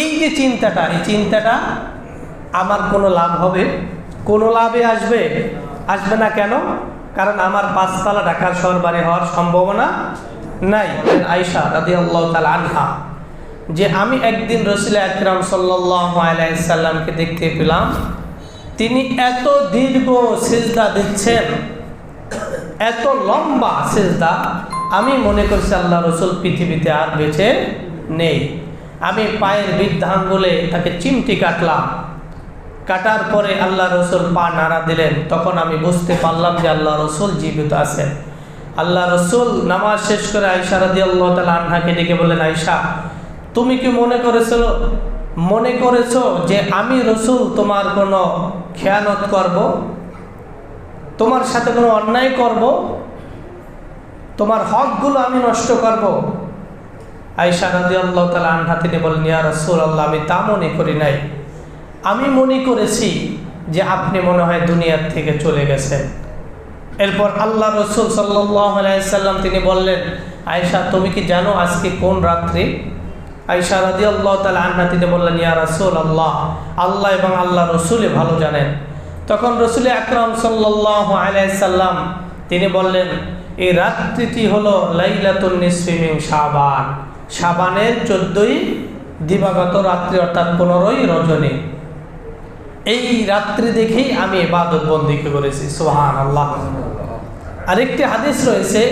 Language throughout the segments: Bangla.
এই যে চিন্তাটা, এই চিন্তাটা আমার কোনো লাভ হবে? কোনো লাভে আসবে? আসবে না কেন? কারণ আমার পাঁচতলা ঢাকার শহর বাড়ি হওয়ার সম্ভাবনা নাই। আয়সা রাদি আল্লাহ তালা আনহা, যে আমি একদিন রসুল আকরাম সাল্লাইসাল্লামকে দেখতে পেলাম। তিনি এত দীর্ঘ সেজদা দিচ্ছেন, এত লম্বা সেজদা, আমি মনে করছি আল্লাহ রসুল পৃথিবীতে আর বেঁচে নেই। আমি পায়ের বৃদ্ধাঙ্গুলে তাকে চিমটি কাটলাম। কাটার পরে আল্লাহ রসুল পা নাড়া দিলেন। তখন আমি বুঝতে পারলাম যে আল্লাহ রসুল জীবিত আছেন। আল্লাহ রসুল নামাজ শেষ করে আয়সা রাদি আল্লাহ তালা আনহাকে ডেকে বললেন আয়সা তুমি কি মনে করেছিল মনে করেছ যে আমি রসুল তোমার কোনো খেয়ানত করব? তোমার সাথে কোনো অন্যায় করব? তোমার হকগুলো আমি নষ্ট করব? আয়সা রাদি আল্লাহ তালা আনহা তিনি বলেন, ইয়া রসুল আল্লাহ আমি তা মনে করি নাই। আমি মনে করেছি যে আপনি মনে হয় দুনিয়ার থেকে চলে গেছেন। এরপর আল্লাহ রসুল সাল্লাম তিনি বললেন আয়সা তুমি কি জানো আজকে কোন রাত্রি? আয়সা রাদি আল্লাহ তালা আন্না তিনি বললেন, ইয়া রসুল আল্লাহ আল্লাহ এবং আল্লাহ রসুলে ভালো জানেন। তখন রসুল আকরম সাল্লাহ আলাইসাল্লাম তিনি বললেন, এই রাত্রিটি হলো লাইলাতুল নিসফিমিং শাবান। শাবানের চোদ্দই দিবাগত রাত্রি অর্থাৎ পনেরোই রজনী। এই রাত্রি দেখেই আমি এবাদত বন্দিকে করেছি সোহান আল্লাহ আরেকটি হাদিস রয়েছে,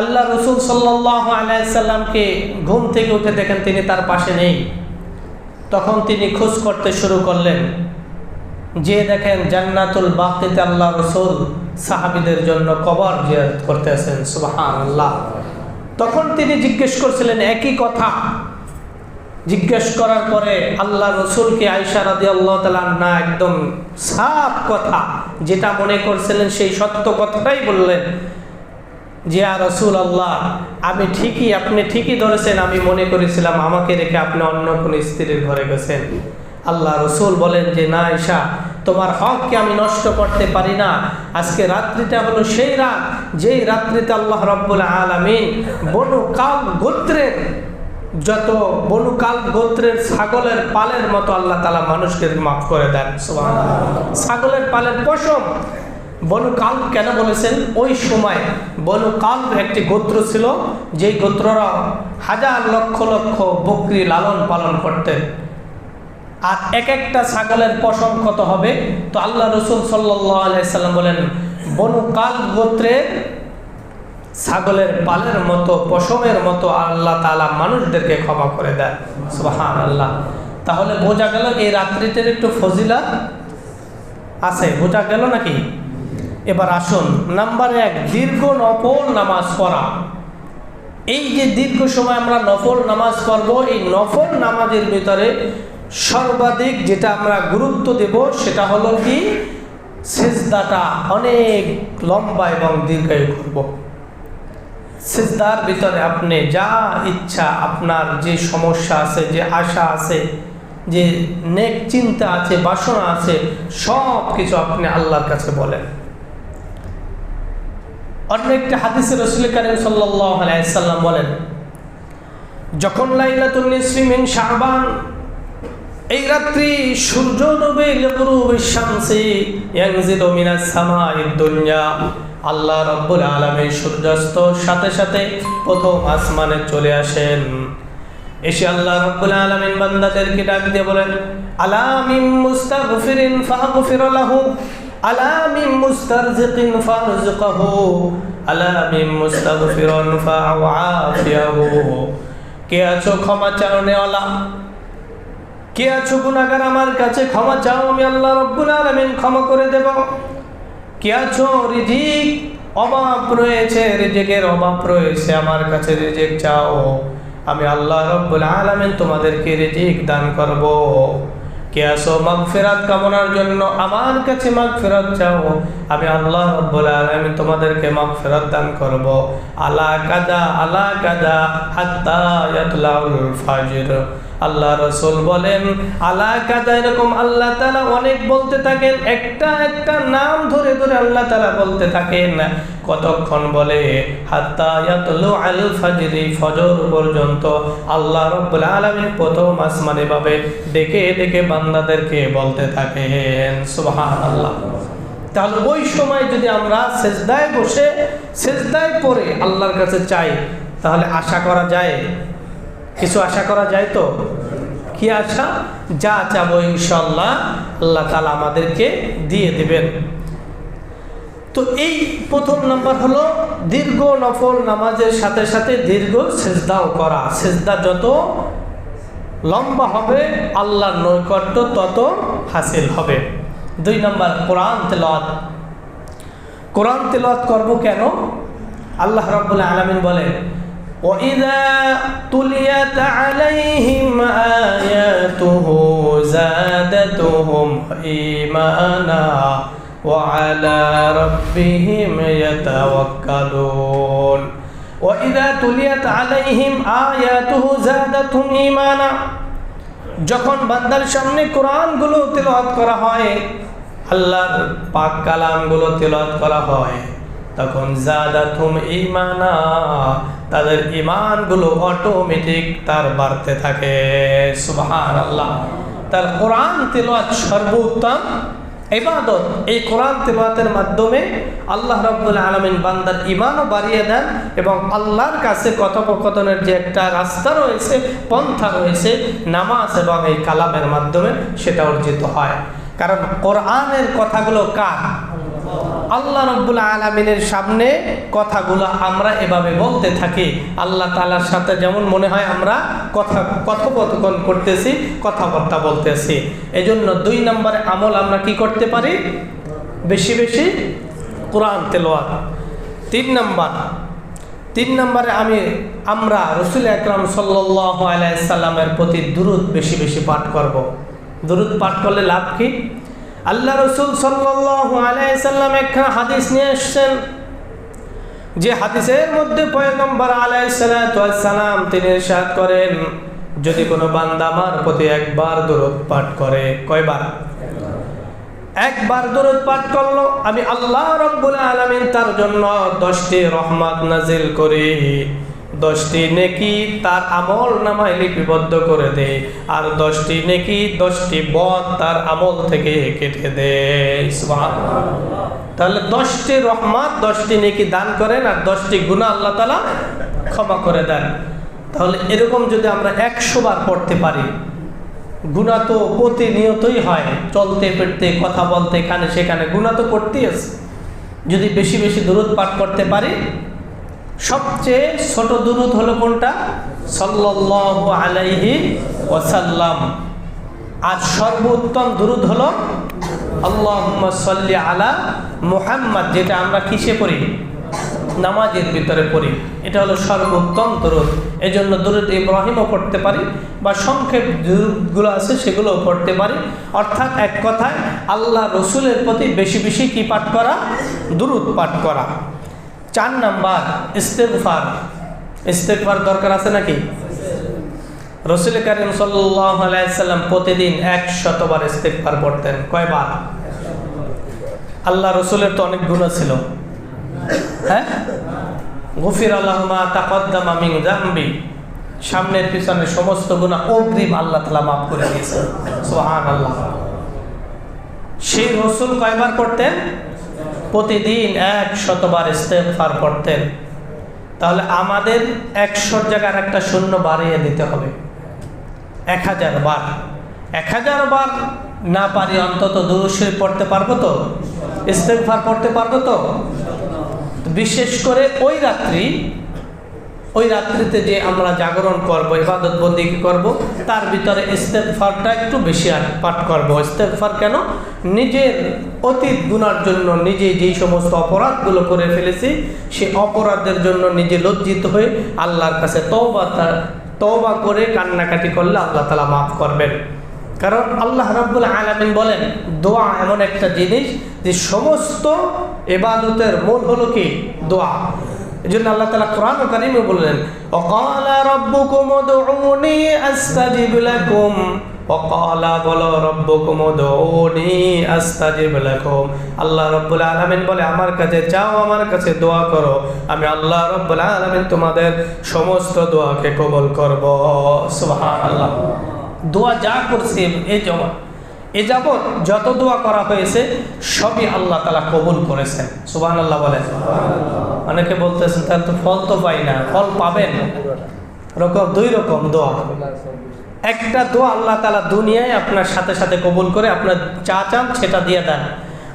আল্লাহ রসুল সাল্লাহ আলাইসাল্লামকে ঘুম থেকে উঠে দেখেন তিনি তার পাশে নেই। তখন তিনি খোঁজ করতে শুরু করলেন, যে দেখেন জান্নাতুল বাক্তিতে আল্লাহ রসুল সাহাবিদের জন্য কবর জিয়ারত করতেছেন সুবাহান আল্লাহ তখন তিনি জিজ্ঞেস করছিলেন, একই কথা? জিজ্ঞেস করার পরে আল্লাহ রসুলকে আয়সা রাদি আল্লাহ না একদম সাফ কথা, যেটা মনে করছিলেন সেই সত্য কথাটাই বললেন। যে আর রসুল আল্লাহ আমি ঠিকই, আপনি ঠিকই ধরেছেন, আমি মনে করেছিলাম আমাকে রেখে আপনি অন্য কোনো স্ত্রীর ঘরে গেছেন। আল্লাহ রসুল বলেন যে না ঈশা তোমার হককে আমি নষ্ট করতে পারি না। আজকে রাত্রিটা হলো সেই রাত যেই রাত্রিতে আল্লাহ রব্বুল আলমিন বনু কাল গোত্রের যত বনুকাল গোত্রের ছাগলের পালের মতো আল্লাহ তালা মানুষকে মাফ করে দেন। ছাগলের পালের পশম। বনুকাল কেন বলেছেন? ওই সময় বনুকাল একটি গোত্র ছিল যেই গোত্ররা হাজার লক্ষ লক্ষ বকরি লালন পালন করতেন। আর এক একটা ছাগলের পশম কত হবে? তো আল্লাহ রসুল সাল্লাম বলেন বনুকাল গোত্রের ছাগলের পালের মতো, পশমের মতো আল্লাহ তালা মানুষদেরকে ক্ষমা করে দেয় সুবাহান আল্লাহ তাহলে বোঝা গেল এই রাত্রিটির একটু ফজিলা আছে, বোঝা গেল নাকি? এবার আসুন, নাম্বার এক, দীর্ঘ নফল নামাজ পড়া। এই যে দীর্ঘ সময় আমরা নফল নামাজ পড়ব, এই নফল নামাজের ভিতরে সর্বাধিক যেটা আমরা গুরুত্ব দেব সেটা হলো কি? সেজদাটা অনেক লম্বা এবং দীর্ঘায়ু করব। সিজদার ভিতরে আপনি যা ইচ্ছা, আপনার যে সমস্যা আছে, যে আশা আছে, যে নেক চিন্তা আছে, বাসনা আছে সব কিছু আপনি আল্লাহর কাছে বলেন। অন্য একটি হাদিসে রসুল করিম সাল্লাম বলেন, যখন লাইলাতুল নিসফিমিন শাহবান এই রাত্রি সূর্য ডুবে লেবরুবে শামসি ইয়ানজিলু মিনাস সামাইদ দুনিয়া। আল্লাহ রব্বুল আলমী সূর্যাস্ত সাথে সাথে প্রথম আসমানে চলে আসেন। এসে আল্লাহ রব্বুল আলমিন বান্দাদেরকে ডাক দিয়ে বলেন আলামিম মুস্তাগফিরিন ফাগফির লাহু আলামিম মুস্তারজিকিন ফারজুকহু আলামিম মুস্তাগফিরন ফাআফিয়াহু কে আছো ক্ষমা চাওনেওয়ালা কে আছো গুনাহগার আমার কাছে? ক্ষমা চাও, আমি আল্লাহ রব্বুল আলামিন ক্ষমা করে দেব। কে আছো? রিজিক অভাব রয়েছে, রিজিকের অভাব রয়েছে, আমার কাছে রিজিক চাও। আমি আল্লাহ রব্বুল আলামিন তোমাদেরকে রিজিক দান করব। কে আছো? মাগফিরাত কামনার জন্য আমার কাছে মাগফিরাত চাও। আমি আল্লাহ রব্বুল আলামিন তোমাদেরকে মাগফিরাত দান করব। আলা কাদা আলা কাদা, হাত্তা ইয়াতলাউল ফাজর। আল্লাহ রসুল বলেন আল্লাহ কাদা? এরকম আল্লাহ তালা অনেক বলতে থাকেন, একটা একটা নাম ধরে ধরে আল্লাহ তালা বলতে থাকেন। কতক্ষণ বলে পর্যন্ত আল্লাহ প্রথম ভাবে ডেকে ডেকে বান্দাদেরকে বলতে থাকেন। সুবহানাল্লাহ। তাহলে ওই সময় যদি আমরা সেজদায় বসে, সেজদায় পড়ে আল্লাহর কাছে চাই, তাহলে আশা করা যায় কিছু আশা করা যায় তো? কি আশা? যা চাবো ইনশাল্লাহ আল্লাহ তালা আমাদেরকে দিয়ে দেবেন। তো এই প্রথম নাম্বার হলো দীর্ঘ নফল নামাজের সাথে সাথে দীর্ঘ সেজদাও করা। সেজদা যত লম্বা হবে, আল্লাহর নৈকট্য তত হাসিল হবে। দুই নম্বর, কোরআন তেলাওয়াত। কোরআন তেলাওয়াত করব কেন? আল্লাহ রাব্বুল আলামিন বলেন وإذا تليت عليهم آياته زادتهم إيمانا وعلى ربهم يتوكلون وإذا تليت عليهم آياته زادتهم إيمانا যখন বান্দার সামনে কোরআনগুলো তেলাওয়াত করা হয় আল্লাহর পাক কালামগুলো তেলাওয়াত করা হয় তখন জাদাতুম ইমানা তাদের ইমানগুলো অটোমেটিক তার বাড়তে থাকে। সুবহানাল্লাহ। তার কোরআন তেলাওয়াত সর্বোত্তম ইবাদত। এই কোরআন তেলাওয়াতের মাধ্যমে আল্লাহ রাব্বুল আলামিন বান্দার ইমানও বাড়িয়ে দেন এবং আল্লাহর কাছে কথোপকথনের যে একটা রাস্তা রয়েছে, পন্থা রয়েছে, নামাজ এবং এই কালামের মাধ্যমে সেটা অর্জিত হয়। কারণ কোরআনের কথাগুলো কার? আল্লাহ রব্বুল আলমিনের সামনে কথাগুলো আমরা এভাবে বলতে থাকি। আল্লাহ তালার সাথে যেমন মনে হয় আমরা কথা, কথোপকথন করতেছি, কথাবার্তা বলতেছি। এজন্য দুই নম্বরে আমল আমরা কি করতে পারি? বেশি বেশি কোরআন তেলোয়াত তিন নম্বর, তিন নম্বরে আমি, আমরা রসুল আকরাম সাল্লাহ আলাইসাল্লামের প্রতি দুরুদ বেশি বেশি পাঠ করব। দুরুদ পাঠ করলে লাভ কি? আল্লাহ রসুল সাল্লাহ আলাইসাল্লাম একখানা হাদিস নিয়ে এসছেন। যে হাদিসের মধ্যে পয়গম্বর আলাইসালাম তিনি সাত করেন, যদি কোনো বান্দা আমার প্রতি একবার দূরত পাঠ করে, কয়বার? একবার দরুদ পাঠ করল, আমি আল্লাহ রব্বুল আলমিন তার জন্য দশটি রহমত নাজিল করি। দশটি নেকি তার আমল নামায় লিপিবদ্ধ করে দে, আর দশটি নেকি দশটি বদ তার আমল থেকে কেটে দে। তাহলে দশটি রহমত, দশটি নেকি দান করেন, আর দশটি গুণা আল্লাহ তালা ক্ষমা করে দেন। তাহলে এরকম যদি আমরা একশো বার পড়তে পারি গুণা তো প্রতিনিয়তই হয়, চলতে ফিরতে, কথা বলতে এখানে সেখানে গুণা তো করতেই আছে। যদি বেশি বেশি দূরত পাঠ করতে পারি সবচেয়ে ছোট দুরুদ হলো কোনটা? সাল্লাহ আলাইহি ওসাল্লাম আর সর্বোত্তম দুরুদ হলো আল্লাহ সাল্লি আলা মুহাম্মদ, যেটা আমরা কিসে পড়ি? নামাজের ভিতরে পড়ি। এটা হলো সর্বোত্তম দরুদ। এই জন্য দরুদ ইব্রাহিমও পড়তে পারি বা সংক্ষেপ দরুদগুলো আছে সেগুলোও পড়তে পারি। অর্থাৎ এক কথায়, আল্লাহ রসুলের প্রতি বেশি বেশি কি পাঠ করা? দুরুদ পাঠ করা। চার নাম্বার ইস্তেকফার ইস্তেকফার দরকার আছে নাকি? রসুল করিম সাল্লাম প্রতিদিন এক শতবার ইস্তেকফার পড়তেন। কয়বার? আল্লাহ রসুলের তো অনেক গুণ ছিল। হ্যাঁ? গফির আল্লাহমা তাকদ্দামা মিন জাম্বি সামনের পিছনে সমস্ত গুণা অগ্রিম আল্লাহ তালা মাফ করে দিয়েছেন। সোহান আল্লাহ সেই রসুল কয়বার করতেন প্রতিদিন এক শতবার ইস্তেফার করতেন তাহলে আমাদের একশোর জায়গার একটা শূন্য বাড়িয়ে দিতে হবে। এক হাজার বার। এক হাজার বার না পারি অন্তত দুরুশে পড়তে পারব তো? ইস্তেফার পড়তে পারব তো? বিশেষ করে ওই রাত্রি ওই রাত্রিতে যে আমরা জাগরণ করব, ইবাদত বন্দি করব, তার ভিতরে ইস্তেকফারটা একটু বেশি পাঠ করব। ইস্তেকফার কেন? নিজের অতীত গুণার জন্য নিজে যেই সমস্ত অপরাধগুলো করে ফেলেছি, সে অপরাধের জন্য নিজে লজ্জিত হয়ে আল্লাহর কাছে তওবা তওবা করে কান্নাকাটি করলে আল্লাহ তালা মাফ করবেন। কারণ আল্লাহ রাব্বুল আলামিন বলেন, দোয়া এমন একটা জিনিস যে সমস্ত এবাদতের মূল হলো কি? দোয়া। এই আল্লাহ তালা কোরআন কারিমে বললেন, অকাল রব্বুকুম উদউনি আস্তাজিব লাকুম। অকালা বলো, রব্বুকুম উদউনি আস্তাজিব লাকুম। আল্লাহ রব্বুল আলামিন বলে, আমার কাছে চাও, আমার কাছে দোয়া করো। আমি আল্লাহ রব্বুল আলামিন তোমাদের সমস্ত দোয়াকে কবুল করব। সুবহানাল্লাহ। দোয়া যা করছে এই জমা এ যাবৎ যত দোয়া করা হয়েছে, সবই আল্লাহ তালা কবুল করেছেন। সুবাহ আল্লাহ বলেন। অনেকে বলতেছেন তার তো ফল তো পাই না, ফল পাবেন? রকম, দুই রকম দোয়া। একটা দোয়া আল্লাহ তালা দুনিয়ায় আপনার সাথে সাথে কবুল করে আপনার চা চান সেটা দিয়ে দেন।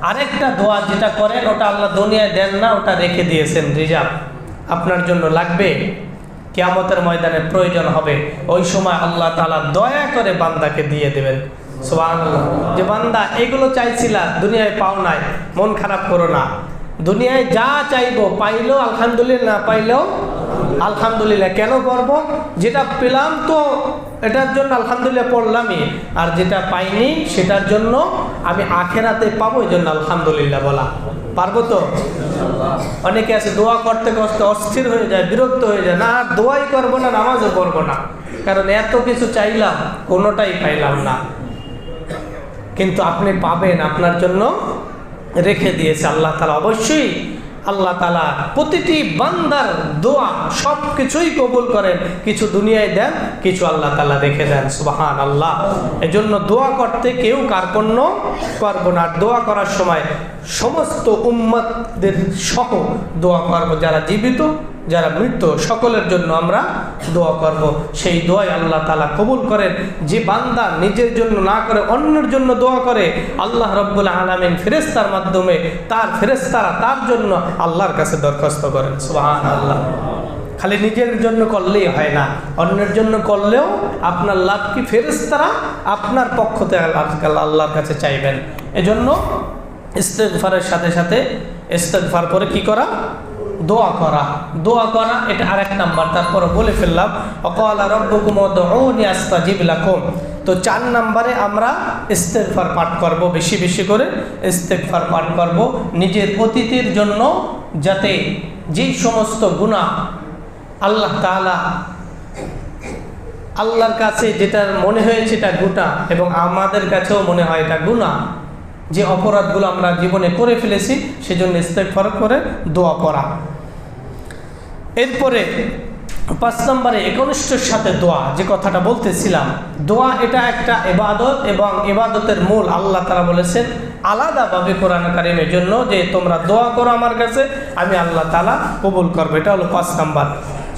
আরেকটা দোয়া যেটা করেন, ওটা আল্লাহ দুনিয়ায় দেন না, ওটা রেখে দিয়েছেন রিজার্ভ। আপনার জন্য লাগবে। কেয়ামতের ময়দানে প্রয়োজন হবে। ওই সময় আল্লাহ তালা দয়া করে বান্দাকে দিয়ে দেবেন। যে বান্দা এগুলো চাইছিলা, দুনিয়ায় পাও নাই, মন খারাপ করো না। দুনিয়ায় যা চাইব, পাইলেও আলহামদুলিল্লাহ, না পাইলেও আলহামদুলিল্লাহ। কেন করব? যেটা পেলাম তো এটার জন্য আলহামদুলিল্লাহ পড়লামই। আর যেটা পাইনি, সেটার জন্য আমি আখেরাতে পাবো এই জন্য আলহামদুলিল্লাহ বলা। পারব তো? অনেকে আছে, দোয়া করতে করতে অস্থির হয়ে যায়, বিরক্ত হয়ে যায়। না, আর দোয়াই করব না, নামাজও করব না। কারণ এত কিছু চাইলাম, কোনোটাই পাইলাম না। কিন্তু আপনি পাবেন আপনার জন্য রেখে দিয়েছে আল্লাহ তালা অবশ্যই আল্লাহ তালা প্রতিটি বান্দার দোয়া সব কিছুই কবুল করেন। কিছু দুনিয়ায় দেন, কিছু আল্লাহ তালা রেখে দেন। সুবাহান আল্লাহ এজন্য দোয়া করতে কেউ কার্পণ্য করব না। দোয়া করার সময় সমস্ত উম্মতদের সহ দোয়া করব। যারা জীবিত যারা মৃত সকলের জন্য আমরা দোয়া করব। সেই দোয়াই আল্লাহ তালা কবুল করেন। যে বান্দা নিজের জন্য না করে, অন্যের জন্য দোয়া করে, আল্লাহ রব্বুল আলমিন ফেরেস্তার মাধ্যমে তার ফেরেস্তারা তার জন্য আল্লাহর কাছে দরখাস্ত করেন। সুবাহান আল্লাহ খালি নিজের জন্য করলেই হয় না। অন্যের জন্য করলেও আপনার লাভ কি? ফেরেস্তারা আপনার পক্ষ থেকে আল্লাহর কাছে চাইবেন। এজন্য ইস্তেগফারের সাথে সাথে ইস্তেগফার করে কি করা? দোয়া করা। দোয়া করা, এটা আরেক নাম্বার। তারপরে বলে ফেললাম, অকালা রব্বকুম উদউনি আস্তাজিব লাকুম। তো চার নাম্বারে আমরা ইস্তেগফার পাঠ করব, বেশি বেশি করে ইস্তেগফার পাঠ করব নিজের অতীতের জন্য, যাতে যেই সমস্ত গুনাহ আল্লাহ তাআলা আল্লাহর কাছে যেটা মনে হয়েছে এটা গুণা এবং আমাদের কাছেও মনে হয় এটা গুণা যে অপরাধগুলো আমরা জীবনে করে ফেলেছি, সেজন্য ইস্তেগফার করে দোয়া পড়া। এরপরে পাঁচ নম্বরে একনিষ্ঠর সাথে দোয়া, যে কথাটা বলতেছিলাম। দোয়া এটা একটা এবাদত এবং এবাদতের মূল আল্লাহ তারা বলেছেন আলাদাভাবে কোরআন কারিমের জন্য যে তোমরা দোয়া করো আমার কাছে, আমি আল্লাহ তালা কবুল করব। এটা হলো পাঁচ নাম্বার।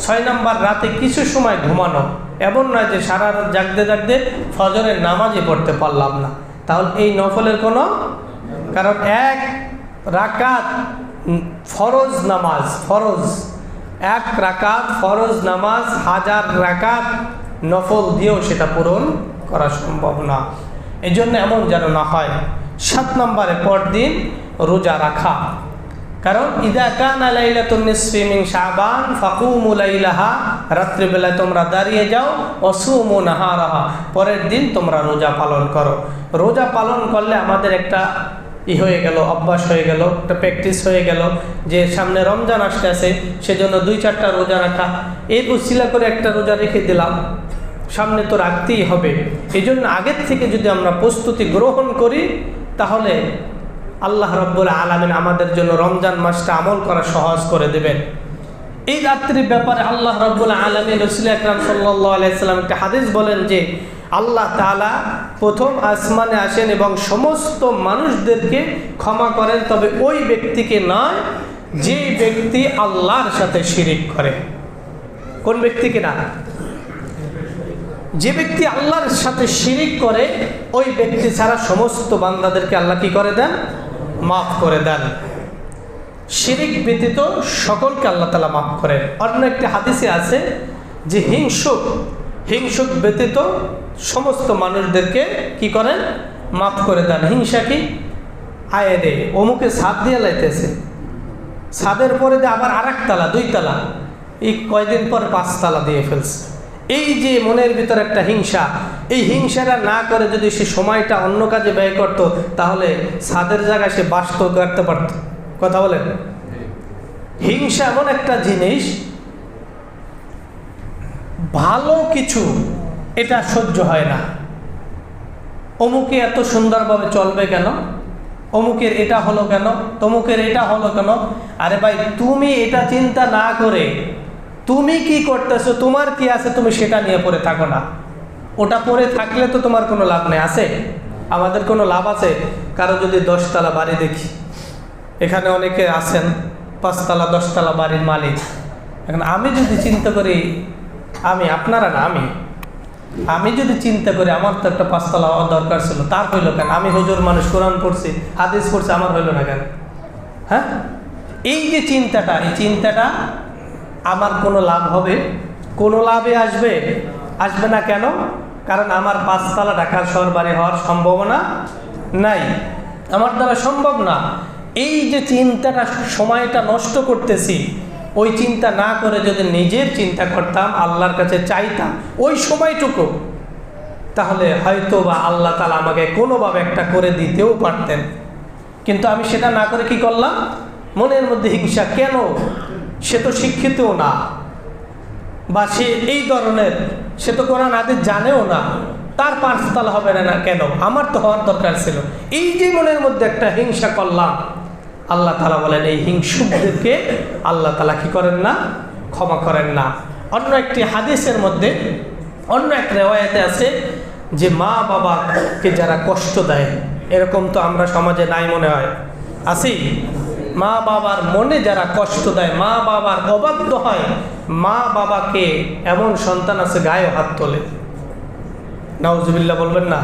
ছয় নাম্বার, রাতে কিছু সময় ঘুমানো। এমন নয় যে সারা রাত জাগতে জাগতে ফজরের নামাজই পড়তে পারলাম না। তাহলে এই নফলের কোনো কারণ এক, রাকাত ফরজ নামাজ, ফরজ। এক রাকাত, ফরজ নামাজ, হাজার রাকাত নফল দিয়েও সেটা পূরণ করা সম্ভব না। এই জন্য এমন যেন না হয়। সাত নম্বরে পরদিন রোজা রাখা। কারণ, ইদা কানা লাইলাতুন নিসফি মিন শাবান, ফাকুমু লাইলাহা রাত্রিবেলায় তোমরা দাঁড়িয়ে যাও, অসুমু নাহারাহা পরের দিন তোমরা রোজা পালন করো। রোজা পালন করলে আমাদের একটা ই হয়ে গেল, অভ্যাস হয়ে গেল, একটা প্র্যাকটিস হয়ে গেল যে সামনে রমজান আসতে আছে সেজন্য দুই চারটা রোজা রাখা। এর উশিলা করে একটা রোজা রেখে দিলাম। সামনে তো রাখতেই হবে। এই জন্য আগের থেকে যদি আমরা প্রস্তুতি গ্রহণ করি, তাহলে আল্লাহ রব্বুল আলমিন আমাদের জন্য রমজান মাসটা আমল করা সহজ করে দেবেন। এই রাত্রির ব্যাপারে আল্লাহ রব্বুল আলমী রসুল আকরাম আলাইসাল্লাম একটা হাদিস বলেন যে, আল্লাহ তালা প্রথম আসমানে আসেন এবং সমস্ত মানুষদেরকে ক্ষমা করেন, তবে ওই ব্যক্তিকে নয় যে ব্যক্তি আল্লাহর সাথে শিরিক করে। কোন ব্যক্তিকে না? যে ব্যক্তি আল্লাহর সাথে শিরিক করে, ওই ব্যক্তি ছাড়া সমস্ত বান্দাদেরকে আল্লাহ কি করে দেন? মাফ করে দেন। শিরিক ব্যতীত সকলকে আল্লাহ তালা মাফ করেন। অন্য একটি হাদিসে আছে যে হিংসুক হিংসুক ব্যতীত সমস্ত মানুষদেরকে কি করেন? মাফ করে দেন। হিংসা কি? আয় রে অমুকে সাত দিয়ে লাইতেছে। ছাদের পরে দিয়ে আবার আর তালা, দুই তালা। এই কয়দিন পর পাঁচ তালা দিয়ে ফেলছে। এই যে মনের ভিতর একটা হিংসা, এই হিংসাটা না করে যদি সে সময়টা অন্য কাজে ব্যয় করত, তাহলে ছাদের জায়গায় সে বাস তো করতে পারত। কথা বলেন? হিংসা এমন একটা জিনিস, ভালো কিছু এটা সহ্য হয় না। অমুকে এত সুন্দরভাবে চলবে কেন? অমুকের এটা হলো কেন? তমুকের এটা হলো কেন? আরে ভাই, তুমি এটা চিন্তা না করে তুমি কি করতেছো? তোমার কি আছে? তুমি সেটা নিয়ে পড়ে থাকো না। ওটা পড়ে থাকলে তো তোমার কোনো লাভ নেই। আছে? আমাদের কোনো লাভ আছে? কারও যদি দশতলা বাড়ি দেখি। এখানে অনেকে আছেন, পাঁচতলা, দশতলা বাড়ির মালিক। এখন আমি যদি চিন্তা করি, আমি, আপনারা না, আমি? আমি যদি চিন্তা করি, আমার তো একটা পাঁচতলা হওয়ার দরকার ছিল, তার হইল কেন? আমি হুজুর মানুষ, কোরআন পড়ছি, হাদিস পড়ছি, আমার হইল না কেন? হ্যাঁ? এই যে চিন্তাটা, এই চিন্তাটা আমার কোনো লাভ হবে? কোনো লাভে আসবে? আসবে না কেন? কারণ আমার পাঁচতলা ঢাকার শহর বাড়ি হওয়ার সম্ভাবনা নাই। আমার দ্বারা সম্ভব না। এই যে চিন্তাটা, সময়টা নষ্ট করতেছি, ওই চিন্তা না করে যদি নিজের চিন্তা করতাম, আল্লাহর কাছে চাইতাম, ওই সময়টুকু, তাহলে হয়তো বা আল্লাহ তালা আমাকে কোনোভাবে একটা করে দিতেও পারতেন। কিন্তু আমি সেটা না করে কি করলাম? মনের মধ্যে হিংসা, কেন সে তো শিক্ষিতও না। বা সে এই ধরনের, সে তো কোরআন আদি জানেও না। তার পাঁচতাল হবে না কেন? আমার তো হওয়ার দরকার ছিল। এই যে মনের মধ্যে একটা হিংসা করলাম, আল্লাহ তালা বলেন, এই হিংসুকদেরকে আল্লাহ তালা কি করেন না? ক্ষমা করেন না। অন্য একটি হাদিসের মধ্যে, অন্য এক রেওয়ায়তে আছে যে মা বাবাকে যারা কষ্ট দেয়, এরকম তো আমরা সমাজে নাই মনে হয়। আছি মা বাবার মনে যারা কষ্ট দেয়, মা বাবার অবাধ্য হয়, মা বাবাকে এমন সন্তান আছে গায়ে হাত তোলে। নাউজুবিল্লাহ বলবেন না?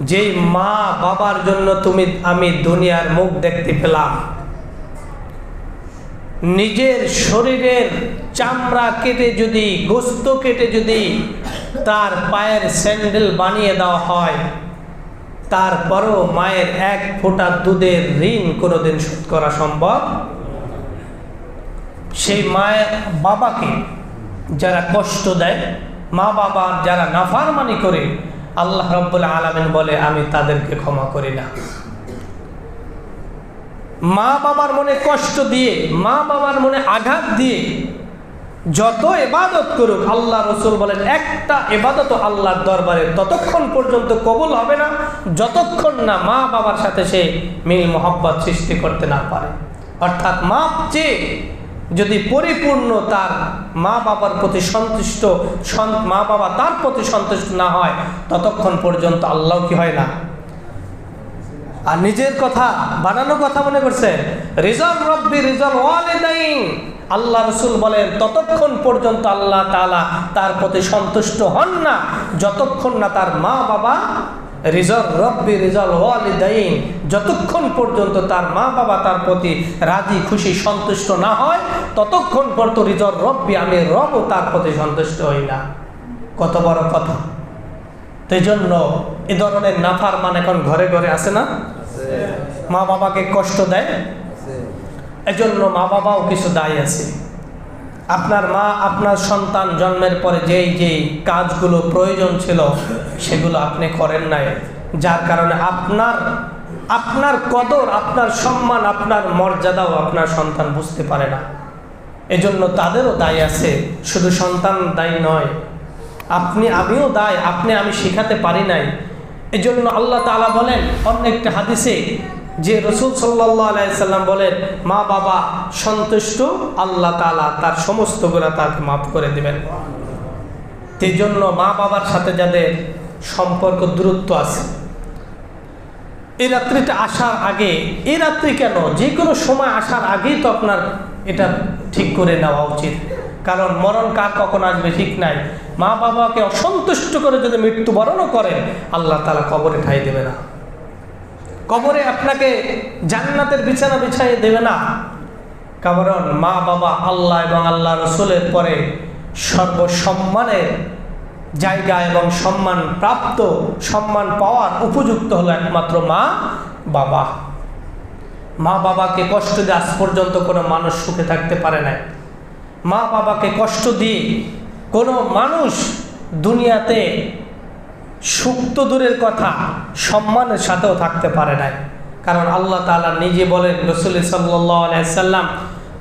যেই মা বাবার জন্য তুমি, আমি দুনিয়ার মুখ দেখতে পেলাম। নিজের শরীরের চামড়া কেটে যদি, গোস্ত কেটে যদি তার পায়ের স্যান্ডেল বানিয়ে দেওয়া হয় তারপরও মায়ের এক ফোঁটা দুধের ঋণ কোনোদিন শোধ করা সম্ভব? সেই মায়ের বাবাকে যারা কষ্ট দেয়, মা বাবা যারা নাফারমানি করে, আল্লাহ রব্বুল আলমিন বলে, আমি তাদেরকে ক্ষমা করি না। মা বাবার মনে কষ্ট দিয়ে, মা বাবার মনে আঘাত দিয়ে যত এবাদত করুক, আল্লাহ রসুল বলেন, একটা এবাদত আল্লাহর দরবারে ততক্ষণ পর্যন্ত কবুল হবে না, যতক্ষণ না মা বাবার সাথে সে মিল মোহব্বত সৃষ্টি করতে না পারে। অর্থাৎ মাপ চেয়ে যদি পরিপূর্ণ তার মা বাবার প্রতি সন্তুষ্ট মা বাবা তার প্রতি সন্তুষ্ট না হয়, ততক্ষণ পর্যন্ত আল্লাহ কি হয় না? আর নিজের কথা, বানানো কথা মনে করছে। রিজল রব্বি রিজল ওয়ালিদাইন। আল্লাহ রসুল বলেন, ততক্ষণ পর্যন্ত আল্লাহ তালা তার প্রতি সন্তুষ্ট হন না। যতক্ষণ না তার মা বাবা রিজল রব্বি রিজল ওয়ালিদাইন, যতক্ষণ পর্যন্ত তার মা বাবা তার প্রতি রাজি, খুশি, সন্তুষ্ট না হয়, ততক্ষণ পর্যন্ত রিজল রব্বি, আমি রব তার প্রতি সন্তুষ্ট হই না। কত বড় কথা। সেই জন্য এ ধরনের নাফার মান এখন ঘরে ঘরে আসে না? মা বাবাকে কষ্ট দেয়। এজন্য মা বাবাও কিছু দায় আছে। আপনার মা, আপনার সন্তান জন্মের পরে যেই যেই কাজগুলো প্রয়োজন ছিল, সেগুলো আপনি করেন নাই। যার কারণে আপনার আপনার কদর, আপনার সম্মান, আপনার মর্যাদাও আপনার সন্তান বুঝতে পারে না। এজন্য তাদেরও দায় আছে। শুধু সন্তান দায়ী নয়, আপনি, আমিও দায়, আপনি, আমি শেখাতে পারি নাই। এজন্য আল্লাহ তালা বলেন অন্য একটা হাদিসে যে রসুল সাল্লাহ আলাইসাল্লাম বলেন, মা বাবা সন্তুষ্ট, আল্লাহ তালা তার সমস্ত গুণা তাকে মাফ করে দেবেন। সেই জন্য মা বাবার সাথে যাদের সম্পর্ক দূরত্ব আছে এই রাত্রিটা আসার আগে এই রাত্রি কেন? যে কোনো সময় আসার আগেই তো আপনার এটা ঠিক করে নেওয়া উচিত। কারণ মরণ কার কখন আসবে ঠিক নাই? মা বাবাকে অসন্তুষ্ট করে যদি মৃত্যুবরণও করে আল্লাহ তালা কবরে ঠাই দেবে না। কবরে আপনাকে জান্নাতের বিছানা বিছাইয়ে দেবে না। কারণ মা বাবা আল্লাহ এবং আল্লাহ রসুলের পরে সর্বসম্মানের জায়গা এবং সম্মান প্রাপ্ত, সম্মান পাওয়ার উপযুক্ত হলো একমাত্র মা বাবা। মা বাবাকে কষ্ট দিয়ে আজ পর্যন্ত কোনো মানুষ সুখে থাকতে পারে না মা বাবাকে কষ্ট দিয়ে কোনো মানুষ দুনিয়াতে সুক্ত দূরের কথা সম্মানের সাথেও থাকতে পারে না কারণ আল্লাহ তালা নিজে বলেন রসুল সাল্লাম,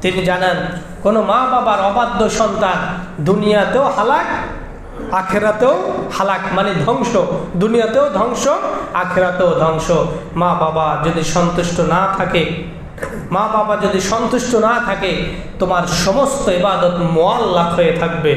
তিনি জানান, কোনো মা বাবার অবাধ্য সন্তান দুনিয়াতেও হালাক, আখেরাতেও হালাক মানে ধ্বংস, দুনিয়াতেও ধ্বংস, আখেরাতেও ধ্বংস। মা বাবা যদি সন্তুষ্ট না থাকে মা বাবা যদি সন্তুষ্ট না থাকে, তোমার সমস্ত ইবাদত মোয়াল্লাক হয়ে থাকবে,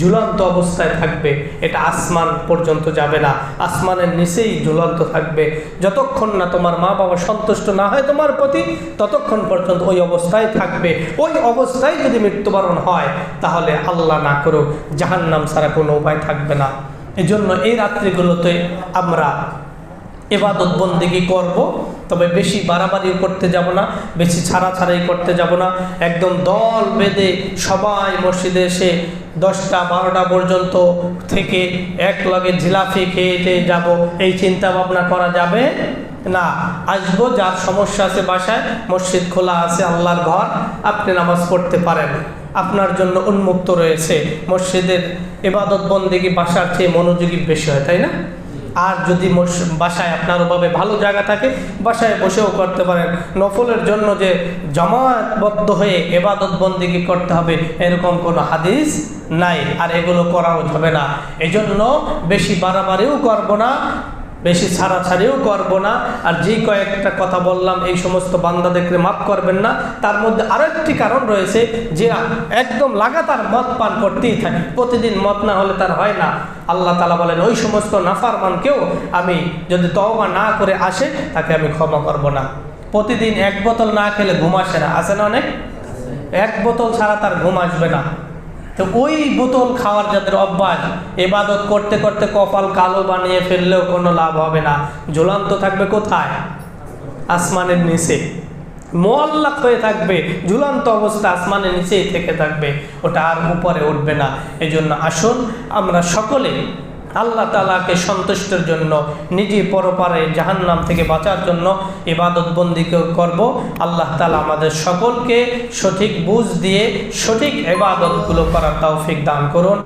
ঝুলন্ত অবস্থায় থাকবে, এটা আসমান পর্যন্ত যাবে না, আসমানের নিচেই ঝুলন্ত থাকবে। যতক্ষণ না তোমার মা বাবা সন্তুষ্ট না হয় তোমার প্রতি, ততক্ষণ পর্যন্ত ওই অবস্থায় থাকবে। ওই অবস্থায় যদি মৃত্যুবরণ হয়, তাহলে আল্লাহ না করো জাহান্নাম ছাড়া কোনো উপায় থাকবে না। এজন্য এই রাত্রিগুলোতে আমরা এবাদত বন্দিগি করব, তবে বেশি বাড়াবাড়ি করতে যাব না, বেশি ছাড়াছাড়াই করতে যাব না। একদম দল বেঁধে সবাই মসজিদে এসে দশটা বারোটা পর্যন্ত থেকে এক লগে ঝিলাফি খেয়ে যাব, এই চিন্তা ভাবনা করা যাবে না। আসব, যার সমস্যা আছে বাসায়, মসজিদ খোলা আছে, আল্লাহর ঘর, আপনি নামাজ পড়তে পারেন। আপনার জন্য উন্মুক্ত রয়েছে। মসজিদের এবাদত বন্দিগি বাসার চেয়ে মনোযোগী বেশি হয়, তাই না? আর যদি বাসায় আপনার ওভাবে ভালো জায়গা থাকে, বাসায় বসেও করতে পারেন। নফলের জন্য যে জমাতবদ্ধ হয়ে এবাদত বন্দিগি করতে হবে, এরকম কোনো হাদিস নাই। আর এগুলো করাও হবে না। এজন্য বেশি বাড়াবাড়িও করব না। বেশি ছাড়াছাড়িও করব না। আর যে কয়েকটা কথা বললাম, এই সমস্ত বান্দা দেখলে মাফ করবেন না। তার মধ্যে আরও একটি কারণ রয়েছে যে একদম লাগাতার মদ পান করতেই থাকে। প্রতিদিন মদ না হলে তার হয় না। আল্লাহ তালা বলেন, ওই সমস্ত নাফারমানকেও আমি যদি তওবা না করে আসে, তাকে আমি ক্ষমা করব না। প্রতিদিন এক বোতল না খেলে ঘুম আসে না। আসে না অনেক? এক বোতল ছাড়া তার ঘুম আসবে না। তো ওই বোতল খাওয়ার যাদের অভ্যাস, এবাদত করতে করতে কপাল কালো বানিয়ে ফেললেও কোনো লাভ হবে না। ঝুলান্ত থাকবে কোথায়? আসমানের নিচে। মোয়াল্লাক হয়ে থাকবে, ঝুলান্ত অবস্থা আসমানের নিচেই থেকে থাকবে। ওটা আর উপরে উঠবে না। এজন্য জন্য আসুন, আমরা সকলে আল্লাহ তালাকে সন্তুষ্টের জন্য নিজে পরপারে জাহান্নাম থেকে বাঁচার জন্য ইবাদত বন্দি করব। আল্লাহ তালা আমাদের সকলকে সঠিক বুঝ দিয়ে সঠিক এবাদতগুলো করার তৌফিক দান করুন।